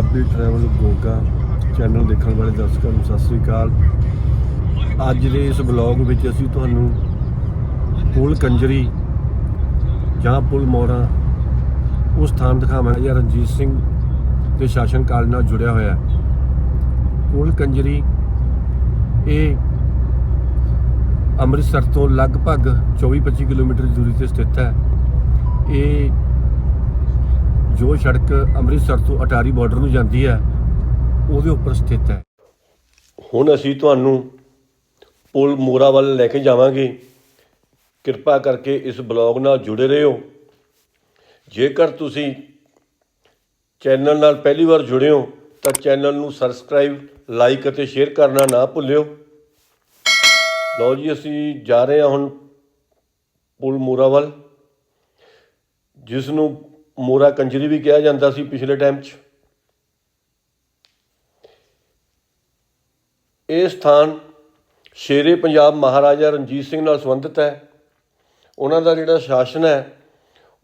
Punjabi travel Goga channel ਦੇਖਣ ਵਾਲੇ ਦਰਸ਼ਕਾਂ ਨੂੰ ਸਤਿ ਸ੍ਰੀ ਅਕਾਲ। ਅੱਜ ਦੇ ਇਸ ਬਲੌਗ ਵਿੱਚ ਅਸੀਂ ਤੁਹਾਨੂੰ ਪੁਲ ਕੰਜਰੀ ਜਾਂ ਪੁਲ ਮੋਰਾ ਉਹ ਸਥਾਨ ਦਿਖਾਵਾਂਗੇ ਜਿਹੜਾ ਰਣਜੀਤ ਸਿੰਘ ਦੇ ਸ਼ਾਸਨ ਕਾਲ ਨਾਲ ਜੁੜਿਆ ਹੋਇਆ ਹੈ। ਪੁਲ ਕੰਜਰੀ ਇਹ ਅੰਮ੍ਰਿਤਸਰ ਤੋਂ ਲਗਭਗ 24-25 ਕਿਲੋਮੀਟਰ ਦੀ ਦੂਰੀ ਤੇ ਸਥਿਤ ਹੈ। ਇਹ ਜੋ ਸੜਕ ਅੰਮ੍ਰਿਤਸਰ ਤੋਂ ਅਟਾਰੀ ਬਾਰਡਰ ਨੂੰ ਜਾਂਦੀ ਹੈ, ਉਹਦੇ ਉੱਪਰ ਸਥਿਤ ਹੈ। ਹੁਣ ਅਸੀਂ ਤੁਹਾਨੂੰ ਪੁਲ ਮੋਰਾ ਵੱਲ ਲੈ ਕੇ ਜਾਵਾਂਗੇ। ਕਿਰਪਾ ਕਰਕੇ ਇਸ ਬਲੌਗ ਨਾਲ ਜੁੜੇ ਰਹੋ। ਜੇਕਰ ਤੁਸੀਂ ਚੈਨਲ ਨਾਲ ਪਹਿਲੀ ਵਾਰ ਜੁੜੇ ਹੋ, ਤਾਂ ਚੈਨਲ ਨੂੰ ਸਬਸਕ੍ਰਾਈਬ ਲਾਈਕ ਅਤੇ ਸ਼ੇਅਰ ਕਰਨਾ ਨਾ ਭੁੱਲਿਓ। ਲਓ ਜੀ, ਅਸੀਂ ਜਾ ਰਹੇ ਹਾਂ ਹੁਣ ਪੁਲ ਮੋਰਾ ਵੱਲ, ਜਿਸ ਨੂੰ ਮੋਰਾ ਕੰਜਰੀ ਵੀ ਕਿਹਾ ਜਾਂਦਾ ਸੀ ਪਿਛਲੇ ਟਾਈਮ 'ਚ। ਇਹ ਸਥਾਨ ਸ਼ੇਰੇ ਪੰਜਾਬ ਮਹਾਰਾਜਾ ਰਣਜੀਤ ਸਿੰਘ ਨਾਲ ਸੰਬੰਧਿਤ ਹੈ। ਉਹਨਾਂ ਦਾ ਜਿਹੜਾ ਸ਼ਾਸਨ ਹੈ,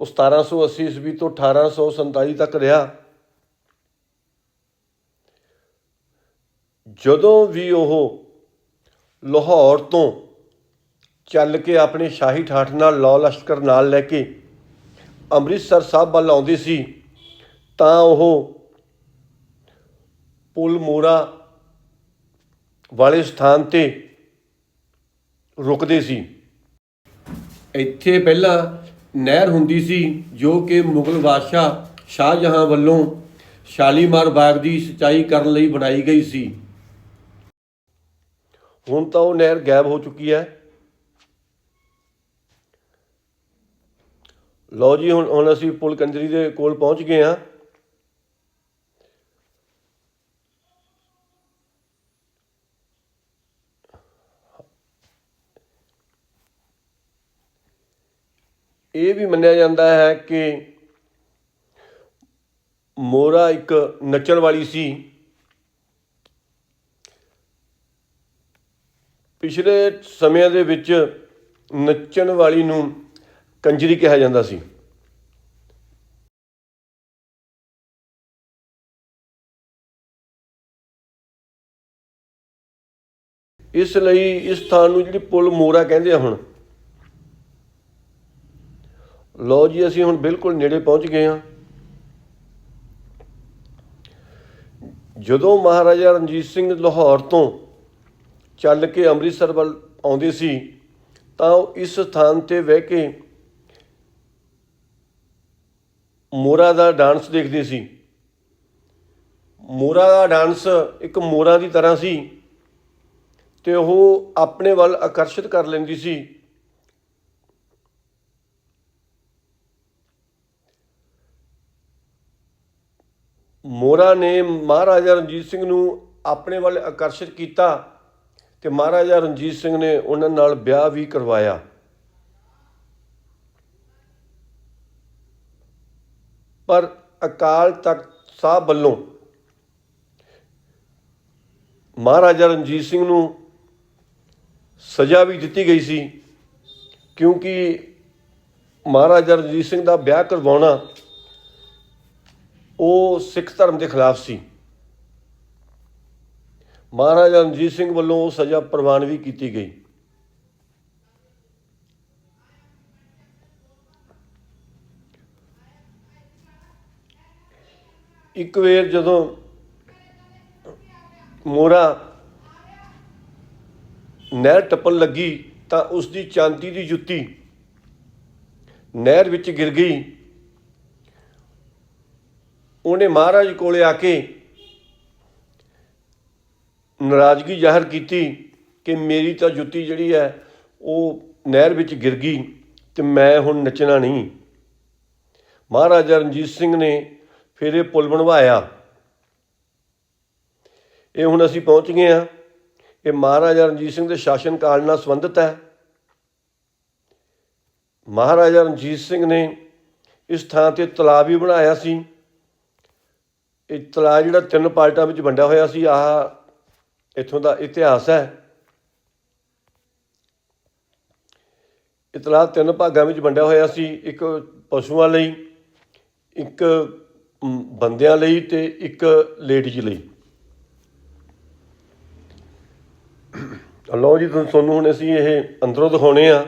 ਉਹ 1780 ਈਸਵੀ ਤੋਂ 1847 ਤੱਕ ਰਿਹਾ। ਜਦੋਂ ਵੀ ਉਹ ਲਾਹੌਰ ਤੋਂ ਚੱਲ ਕੇ ਆਪਣੇ ਸ਼ਾਹੀ ਠਾਠ ਨਾਲ ਲੌ ਲਸ਼ਕਰ ਨਾਲ ਲੈ ਕੇ ਅੰਮ੍ਰਿਤਸਰ ਸਾਹਿਬ ਵੱਲ ਆਉਂਦੇ ਸੀ, ਤਾਂ ਉਹ ਪੁਲ ਮੋਰਾ ਵਾਲੇ ਸਥਾਨ ਤੇ ਰੁਕਦੇ ਸੀ। ਇੱਥੇ ਪਹਿਲਾਂ ਨਹਿਰ ਹੁੰਦੀ ਸੀ, ਜੋ ਕਿ ਮੁਗਲ ਬਾਦਸ਼ਾਹ ਸ਼ਾਹਜਹਾਂ ਵੱਲੋਂ ਸ਼ਾਲੀਮਾਰ ਬਾਗ ਦੀ ਸਿੰਚਾਈ ਕਰਨ ਲਈ ਬਣਾਈ ਗਈ ਸੀ। ਹੁਣ ਤਾਂ ਉਹ ਨਹਿਰ ਗਾਇਬ ਹੋ ਚੁੱਕੀ ਹੈ। ਲਓ ਜੀ, ਹੁਣ ਹੁਣ ਅਸੀਂ ਪੁਲ ਕੰਜਰੀ ਦੇ ਕੋਲ ਪਹੁੰਚ ਗਏ ਹਾਂ। ਇਹ ਵੀ ਮੰਨਿਆ ਜਾਂਦਾ ਹੈ ਕਿ ਮੋਰਾ ਇੱਕ ਨੱਚਣ ਵਾਲੀ ਸੀ। ਪਿਛਲੇ ਸਮਿਆਂ ਦੇ ਵਿੱਚ ਨੱਚਣ ਵਾਲੀ ਨੂੰ ਕੰਜਰੀ ਕਿਹਾ ਜਾਂਦਾ ਸੀ। ਇਸ ਲਈ ਇਸ ਸਥਾਨ ਨੂੰ ਜਿਹੜੀ ਪੁਲ ਮੋਰਾ ਕਹਿੰਦੇ ਆ ਹੁਣ। ਲਓ ਜੀ, ਅਸੀਂ ਹੁਣ ਬਿਲਕੁਲ ਨੇੜੇ ਪਹੁੰਚ ਗਏ ਹਾਂ। ਜਦੋਂ ਮਹਾਰਾਜਾ ਰਣਜੀਤ ਸਿੰਘ ਲਾਹੌਰ ਤੋਂ ਚੱਲ ਕੇ ਅੰਮ੍ਰਿਤਸਰ ਵੱਲ ਆਉਂਦੇ ਸੀ, ਤਾਂ ਉਹ ਇਸ ਸਥਾਨ ਤੇ ਬਹਿ ਕੇ ਮੋਰਾ ਦਾ ਡਾਂਸ ਦੇਖਦੇ ਸੀ। ਮੋਰਾ ਦਾ ਡਾਂਸ ਇੱਕ ਮੋਰਾ ਦੀ ਤਰ੍ਹਾਂ ਸੀ ਤੇ ਉਹ ਆਪਣੇ ਵੱਲ ਆਕਰਸ਼ਿਤ ਕਰ ਲੈਂਦੀ ਸੀ। ਮੋਰਾ ਨੇ ਮਹਾਰਾਜਾ ਰਣਜੀਤ ਸਿੰਘ ਨੂੰ ਆਪਣੇ ਵੱਲ ਆਕਰਸ਼ਿਤ ਕੀਤਾ ਤੇ ਮਹਾਰਾਜਾ ਰਣਜੀਤ ਸਿੰਘ ਨੇ ਉਹਨਾਂ ਨਾਲ ਵਿਆਹ ਵੀ ਕਰਵਾਇਆ। ਪਰ ਅਕਾਲ ਤਖਤ ਸਾਹਿਬ ਵੱਲੋਂ ਮਹਾਰਾਜਾ ਰਣਜੀਤ ਸਿੰਘ ਨੂੰ ਸਜ਼ਾ ਵੀ ਦਿੱਤੀ ਗਈ ਸੀ, ਕਿਉਂਕਿ ਮਹਾਰਾਜਾ ਰਣਜੀਤ ਸਿੰਘ ਦਾ ਵਿਆਹ ਕਰਵਾਉਣਾ ਉਹ ਸਿੱਖ ਧਰਮ ਦੇ ਖਿਲਾਫ ਸੀ। ਮਹਾਰਾਜਾ ਰਣਜੀਤ ਸਿੰਘ ਵੱਲੋਂ ਉਹ ਸਜ਼ਾ ਪ੍ਰਵਾਨ ਵੀ ਕੀਤੀ ਗਈ। ਇੱਕ ਵੇਰ ਜਦੋਂ ਮੋਰਾ ਨਹਿਰ ਟੱਪਣ ਲੱਗੀ ਤਾਂ ਉਸ ਦੀ ਚਾਂਦੀ ਦੀ ਜੁੱਤੀ ਨਹਿਰ ਵਿੱਚ ਗਿਰ ਗਈ। ਉਹਨੇ ਮਹਾਰਾਜ ਕੋਲੇ ਆ ਕੇ ਨਾਰਾਜ਼ਗੀ ਜ਼ਾਹਰ ਕੀਤੀ ਕਿ ਮੇਰੀ ਤਾਂ ਜੁੱਤੀ ਜਿਹੜੀ ਹੈ ਉਹ ਨਹਿਰ ਵਿੱਚ ਗਿਰ ਗਈ ਤੇ ਮੈਂ ਹੁਣ ਨੱਚਣਾ ਨਹੀਂ। ਮਹਾਰਾਜਾ ਰਣਜੀਤ ਸਿੰਘ ਨੇ ਫਿਰ ਇਹ ਪੁਲ ਬਣਵਾਇਆ। ਇਹ ਹੁਣ ਅਸੀਂ ਪਹੁੰਚ ਗਏ ਹਾਂ। ਇਹ ਮਹਾਰਾਜਾ ਰਣਜੀਤ ਸਿੰਘ ਦੇ ਸ਼ਾਸਨ ਕਾਲ ਨਾਲ ਸੰਬੰਧਿਤ ਹੈ। ਮਹਾਰਾਜਾ ਰਣਜੀਤ ਸਿੰਘ ਨੇ ਇਸ ਥਾਂ ਤੇ ਤਲਾਅ ਵੀ ਬਣਾਇਆ ਸੀ। ਇਹ ਤਲਾਅ ਜਿਹੜਾ ਤਿੰਨ ਪਾਰਟਾਂ ਵਿੱਚ ਵੰਡਿਆ ਹੋਇਆ ਸੀ, ਆਹ ਇੱਥੋਂ ਦਾ ਇਤਿਹਾਸ ਹੈ। ਇਹ ਤਲਾਅ ਤਿੰਨ ਭਾਗਾਂ ਵਿੱਚ ਵੰਡਿਆ ਹੋਇਆ ਸੀ, ਇੱਕ ਪਸ਼ੂਆਂ ਲਈ, ਇੱਕ ਬੰਦਿਆਂ ਲਈ ਤੇ ਇੱਕ ਲੇਡੀਜ਼ ਲਈ। ਲਓ ਜੀ ਤੁਹਾਨੂੰ ਤੁਹਾਨੂੰ ਹੁਣ ਅਸੀਂ ਇਹ ਅੰਦਰੋਂ ਦਿਖਾਉਣੇ ਆ।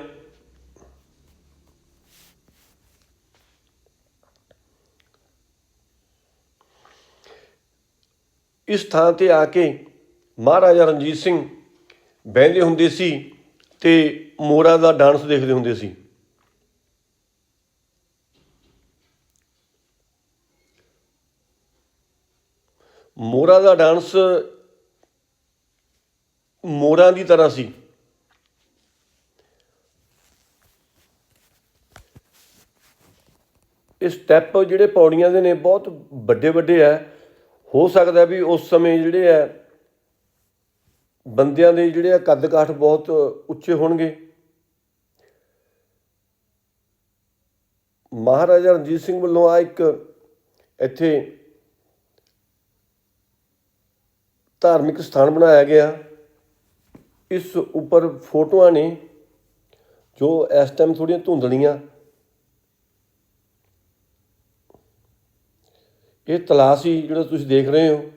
ਇਸ ਥਾਂ ਤੇ ਆ ਕੇ ਮਹਾਰਾਜਾ ਰਣਜੀਤ ਸਿੰਘ ਬਹਿੰਦੇ ਹੁੰਦੇ ਸੀ ਤੇ ਮੋਰਾ ਦਾ ਡਾਂਸ ਦੇਖਦੇ ਹੁੰਦੇ ਸੀ। ਮੋਹਰਾਂ ਦਾ ਡਾਂਸ ਮੋਰਾਂ ਦੀ ਤਰ੍ਹਾਂ ਸੀ। ਇਹ ਸਟੈਪ ਜਿਹੜੇ ਪੌੜੀਆਂ ਦੇ ਨੇ, ਬਹੁਤ ਵੱਡੇ ਵੱਡੇ ਆ ਹੋ ਸਕਦਾ ਵੀ ਉਸ ਸਮੇਂ ਜਿਹੜੇ ਆ ਬੰਦਿਆਂ ਦੇ ਜਿਹੜੇ ਆ ਕੱਦ ਕਾਠ ਬਹੁਤ ਉੱਚੇ ਹੋਣਗੇ। ਮਹਾਰਾਜਾ ਰਣਜੀਤ ਸਿੰਘ ਵੱਲੋਂ ਆ ਇੱਕ ਇੱਥੇ ਧਾਰਮਿਕ ਸਥਾਨ ਬਣਾਇਆ ਗਿਆ। ਇਸ ਉੱਪਰ ਫੋਟੋਆਂ ਨੇ ਜੋ ਇਸ ਟਾਈਮ ਥੋੜੀਆਂ ਧੁੰਦਲੀਆਂ। ਇਹ ਤਲਾਅ ਸੀ ਜਿਹੜਾ ਤੁਸੀਂ ਦੇਖ ਰਹੇ ਹੋ।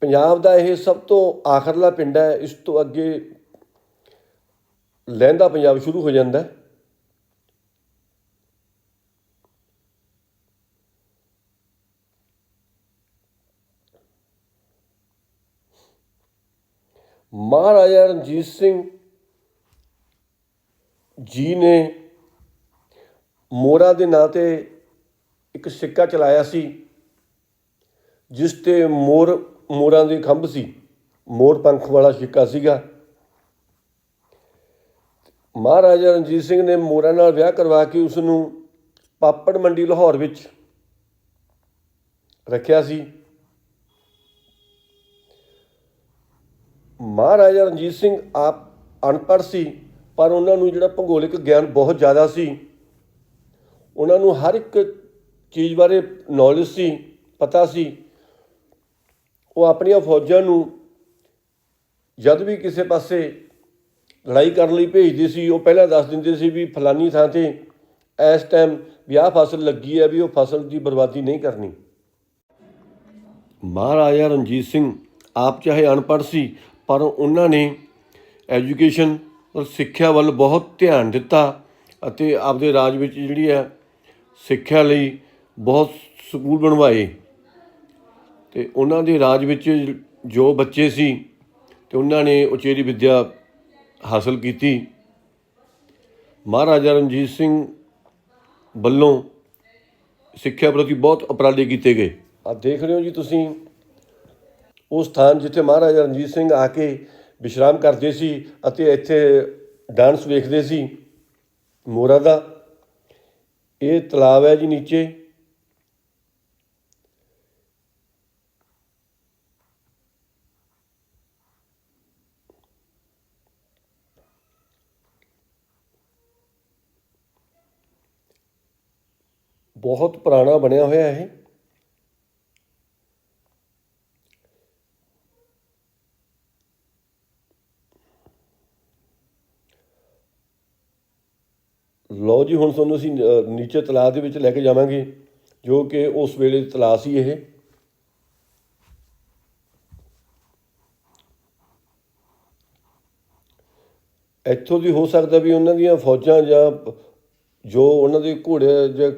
ਪੰਜਾਬ ਦਾ ਇਹ ਸਭ ਤੋਂ ਆਖਰਲਾ ਪਿੰਡ ਹੈ। ਇਸ ਤੋਂ ਅੱਗੇ ਲਹਿੰਦਾ ਪੰਜਾਬ ਸ਼ੁਰੂ ਹੋ ਜਾਂਦਾ ਹੈ। ਮਹਾਰਾਜਾ ਰਣਜੀਤ ਸਿੰਘ ਜੀ ਨੇ ਮੋਰਾ ਦੇ ਨਾਂ ਤੇ ਇੱਕ ਸਿੱਕਾ ਚਲਾਇਆ ਸੀ, ਜਿਸ ਤੇ ਮੋਰ ਮੋਰਾਂ ਦੇ ਖੰਭ ਸੀ। ਮੋਰ ਪੰਖ ਵਾਲਾ ਸਿੱਕਾ ਸੀਗਾ। ਮਹਾਰਾਜਾ ਰਣਜੀਤ ਸਿੰਘ ਨੇ ਮੋਰਾਂ ਨਾਲ ਵਿਆਹ ਕਰਵਾ ਕੇ ਉਸ ਨੂੰ ਪਾਪੜ ਮੰਡੀ ਲਾਹੌਰ ਵਿੱਚ ਰੱਖਿਆ ਸੀ। ਮਹਾਰਾਜਾ ਰਣਜੀਤ ਸਿੰਘ ਆਪ ਅਨਪੜ੍ਹ ਸੀ, ਪਰ ਉਹਨਾਂ ਨੂੰ ਜਿਹੜਾ ਭੂਗੋਲਿਕ ਗਿਆਨ ਬਹੁਤ ਜ਼ਿਆਦਾ ਸੀ। ਉਹਨਾਂ ਨੂੰ ਹਰ ਇੱਕ ਚੀਜ਼ ਬਾਰੇ ਨੌਲੇਜ ਸੀ, ਪਤਾ ਸੀ। ਉਹ ਆਪਣੀਆਂ ਫੌਜਾਂ ਨੂੰ ਜਦ ਵੀ ਕਿਸੇ ਪਾਸੇ ਲੜਾਈ ਕਰਨ ਲਈ ਭੇਜਦੇ ਸੀ, ਉਹ ਪਹਿਲਾਂ ਦੱਸ ਦਿੰਦੇ ਸੀ ਵੀ ਫਲਾਨੀ ਥਾਂ ਤੇ ਇਸ ਟਾਈਮ ਵਿਆਹ ਫਸਲ ਲੱਗੀ ਹੈ ਵੀ ਉਹ ਫਸਲ ਦੀ ਬਰਬਾਦੀ ਨਹੀਂ ਕਰਨੀ। ਮਹਾਰਾਜਾ ਰਣਜੀਤ ਸਿੰਘ ਆਪ ਚਾਹੇ ਅਨਪੜ੍ਹ ਸੀ ਪਰ ਉਹਨਾਂ ਨੇ ਐਜੂਕੇਸ਼ਨ ਔਰ ਸਿੱਖਿਆ ਵੱਲ ਬਹੁਤ ਧਿਆਨ ਦਿੱਤਾ ਅਤੇ ਆਪਦੇ ਰਾਜ ਵਿੱਚ ਜਿਹੜੀ ਹੈ ਸਿੱਖਿਆ ਲਈ ਬਹੁਤ ਸਕੂਲ ਬਣਵਾਏ। ਤੇ ਉਹਨਾਂ ਦੇ ਰਾਜ ਵਿੱਚ ਜੋ ਬੱਚੇ ਸੀ ਤੇ ਉਹਨਾਂ ਨੇ ਉਚੇਰੀ ਵਿੱਦਿਆ ਹਾਸਲ ਕੀਤੀ। ਮਹਾਰਾਜਾ ਰਣਜੀਤ ਸਿੰਘ ਵੱਲੋਂ ਸਿੱਖਿਆ ਪ੍ਰਤੀ ਬਹੁਤ ਉਪਰਾਲੇ ਕੀਤੇ ਗਏ। ਆ ਦੇਖ ਰਹੇ ਹੋ ਜੀ ਤੁਸੀਂ? ਉਹ ਸਥਾਨ ਜਿੱਥੇ ਮਹਾਰਾਜਾ ਰਣਜੀਤ ਸਿੰਘ ਆ ਕੇ ਵਿਸ਼ਰਾਮ ਕਰਦੇ ਸੀ ਅਤੇ ਇੱਥੇ ਡਾਂਸ ਵੇਖਦੇ ਸੀ ਮੋਰਾ ਦਾ। ਇਹ ਤਲਾਬ ਹੈ ਜੀ ਨੀਚੇ। ਬਹੁਤ ਪੁਰਾਣਾ ਬਣਿਆ ਹੋਇਆ ਇਹ ਲਓ ਜੀ, ਹੁਣ ਤੁਹਾਨੂੰ ਅਸੀਂ ਨੀਚੇ ਤਲਾਅ ਦੇ ਵਿੱਚ ਲੈ ਕੇ ਜਾਵਾਂਗੇ, ਜੋ ਕਿ ਉਸ ਵੇਲੇ ਤਲਾਅ ਸੀ ਇਹ। ਇੱਥੋਂ ਦੀ ਹੋ ਸਕਦਾ ਵੀ ਉਹਨਾਂ ਦੀਆਂ ਫੌਜਾਂ ਜਾਂ ਜੋ ਉਹਨਾਂ ਦੇ ਘੋੜੇ ਜਾਂ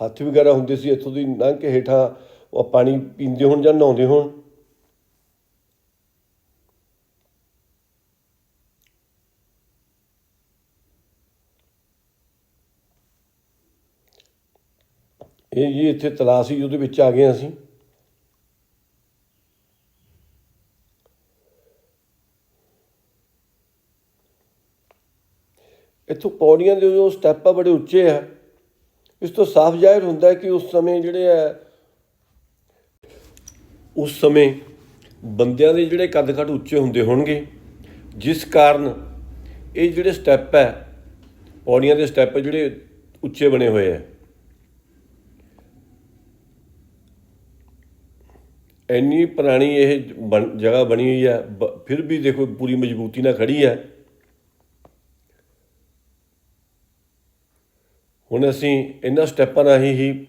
ਹੱਥ ਵਗੈਰਾ ਹੁੰਦੇ ਸੀ, ਇੱਥੋਂ ਦੀ ਲੰਘ ਕੇ ਹੇਠਾਂ ਉਹ ਪਾਣੀ ਪੀਂਦੇ ਹੋਣ ਜਾਂ ਨਹਾਉਂਦੇ ਹੋਣ। ਇਹ ਜੀ ਇੱਥੇ ਤਲਾਅ ਸੀ ਉਹਦੇ ਵਿੱਚ ਆ ਗਏ ਅਸੀਂ। ਇੱਥੋਂ ਪੌੜੀਆਂ ਦੇ ਜੋ ਸਟੈਪ ਆ ਬੜੇ ਉੱਚੇ ਆ। ਇਸ ਤੋਂ ਸਾਫ਼ ਜ਼ਾਹਿਰ ਹੁੰਦਾ ਕਿ ਉਸ ਸਮੇਂ ਜਿਹੜੇ ਆ, ਉਸ ਸਮੇਂ ਬੰਦਿਆਂ ਦੇ ਜਿਹੜੇ ਕੱਦ ਕੱਟ ਉੱਚੇ ਹੁੰਦੇ ਹੋਣਗੇ, ਜਿਸ ਕਾਰਨ ਇਹ ਜਿਹੜੇ ਸਟੈਪ ਹੈ ਪੌੜੀਆਂ ਦੇ ਸਟੈਪ ਜਿਹੜੇ ਉੱਚੇ ਬਣੇ ਹੋਏ ਆ। ਇੰਨੀ ਪੁਰਾਣੀ ਇਹ ਬਣ- ਜਗ੍ਹਾ ਬਣੀ ਹੋਈ ਹੈ, ਬ- ਫਿਰ ਵੀ ਦੇਖੋ ਪੂਰੀ ਮਜ਼ਬੂਤੀ ਨਾਲ ਖੜੀ ਹੈ। ਹੁਣ ਅਸੀਂ ਇਹਨਾਂ ਸਟੈਪਾਂ ਰਾਹੀਂ ਹੀ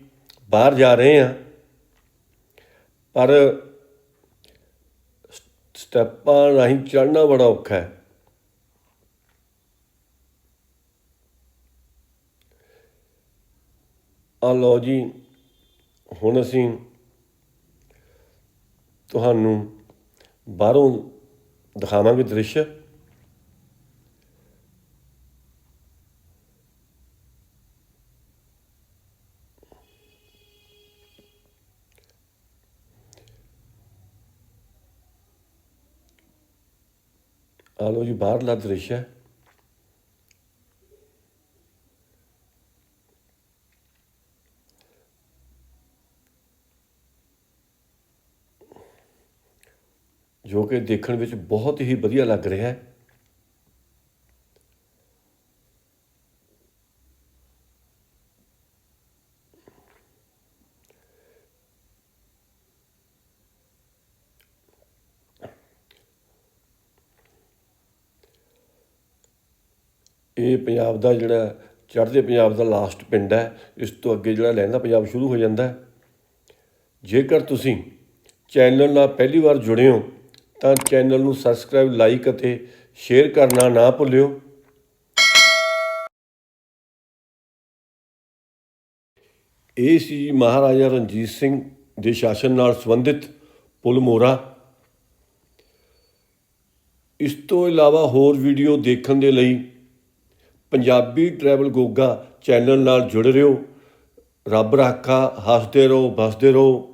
ਬਾਹਰ ਜਾ ਰਹੇ ਹਾਂ। ਪਰ ਸਟੈਪਾਂ ਰਾਹੀਂ ਚੜ੍ਹਨਾ ਬੜਾ ਔਖਾ ਹੈ। ਆ ਲਓ ਜੀ, ਹੁਣ ਅਸੀਂ ਤੁਹਾਨੂੰ ਬਾਹਰੋਂ ਦਿਖਾਵਾਂਗੇ ਦ੍ਰਿਸ਼। ਆ ਲਓ ਜੀ ਬਾਹਰਲਾ ਦ੍ਰਿਸ਼ ਹੈ। ਜੋ ਕਿ ਦੇਖਣ ਵਿੱਚ ਬਹੁਤ ਹੀ ਵਧੀਆ ਲੱਗ ਰਿਹਾ ਹੈ। ਇਹ ਪੰਜਾਬ ਦਾ ਜਿਹੜਾ ਚੜ੍ਹਦੇ ਪੰਜਾਬ ਦਾ ਲਾਸਟ ਪਿੰਡ ਹੈ, ਇਸ ਤੋਂ ਅੱਗੇ ਜਿਹੜਾ ਲਹਿੰਦਾ ਪੰਜਾਬ ਸ਼ੁਰੂ ਹੋ ਜਾਂਦਾ ਹੈ। ਜੇਕਰ ਤੁਸੀਂ ਚੈਨਲ ਨਾਲ ਪਹਿਲੀ ਵਾਰ ਜੁੜੇ ਹੋ ਤਾਂ ਚੈਨਲ ਨੂੰ ਸਬਸਕ੍ਰਾਈਬ ਲਾਈਕ ਅਤੇ ਸ਼ੇਅਰ ਕਰਨਾ ਨਾ ਭੁੱਲਿਓ। ਇਹ ਸੀ ਮਹਾਰਾਜਾ ਰਣਜੀਤ ਸਿੰਘ ਦੇ ਸ਼ਾਸਨ ਨਾਲ ਸੰਬੰਧਿਤ ਪੁਲ ਮੋਰਾ ਇਸ ਤੋਂ ਇਲਾਵਾ ਹੋਰ ਵੀਡੀਓ ਦੇਖਣ ਦੇ ਲਈ ਪੰਜਾਬੀ ਟਰੈਵਲ ਗੋਗਾ ਚੈਨਲ ਨਾਲ ਜੁੜੇ ਰਹੋ। ਰੱਬ ਰਾਖਾ, ਹੱਸਦੇ ਰਹੋ ਬਸਦੇ ਰਹੋ।